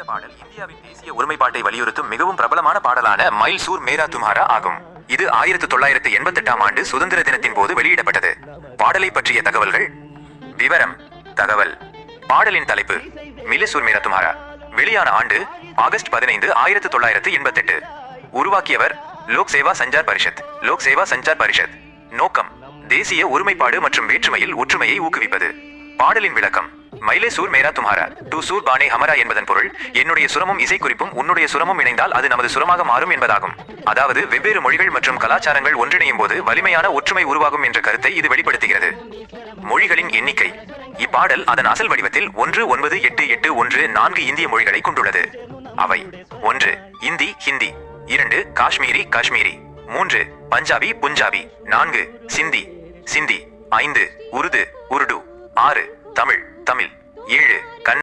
இந்த பாடல் இந்தியாவின் தேசிய ஒருமைப்பாட்டை வலியுறுத்தும் மிகவும் பிரபலமான பாடலான மைல்சூர் மேரா துமாரா ஆகும். இது ஆயிரத்து தொள்ளாயிரத்து எண்பத்தெட்டாம் ஆண்டு சுதந்திர தினத்தின் போது வெளியிடப்பட்டது. பாடலை பற்றிய தகவல்கள். விவரம் தகவல். பாடலின் தலைப்பு மிலசூர் மேரா துமாரா வெளியான ஆண்டு ஆகஸ்ட் பதினைந்து ஆயிரத்து தொள்ளாயிரத்து எண்பத்தெட்டு. உருவாக்கியவர் லோக் சேவா சஞ்சார் பரிஷத். லோக் சேவா சஞ்சார் பரிஷத். நோக்கம் தேசிய ஒருமைப்பாடு மற்றும் வேற்றுமையில் ஒற்றுமையை ஊக்குவிப்பது. பாடலின் விளக்கம் மைலே சூர் மேரா துமாரா டு சூர் பானே ஹமரா என்பதன் பொருள் என்னுடைய சுரமும் இசைக்குறிப்பும் உன்னுடைய சுரமும் இணைந்தால் அது நமது சுரமாக மாறும் என்பதாகும். அதாவது வெவ்வேறு மொழிகள் மற்றும் கலாச்சாரங்கள் ஒன்றிணையும் போது வலிமையான ஒற்றுமை உருவாகும் என்ற கருத்தை இது வெளிப்படுத்துகிறது. மொழிகளின் எண்ணிக்கை. இப்பாடல் அதன் அசல் வடிவத்தில் ஒன்று ஒன்பது எட்டு எட்டு ஒன்று நான்கு இந்திய மொழிகளை கொண்டுள்ளது. அவை. ஒன்று இந்தி ஹிந்தி. இரண்டு காஷ்மீரி காஷ்மீரி. மூன்று பஞ்சாபி புஞ்சாபி. நான்கு சிந்தி. சிந்தி. ஐந்து உருது உருடு. ஆறு தமிழ். தமிழ். ஏழு கண்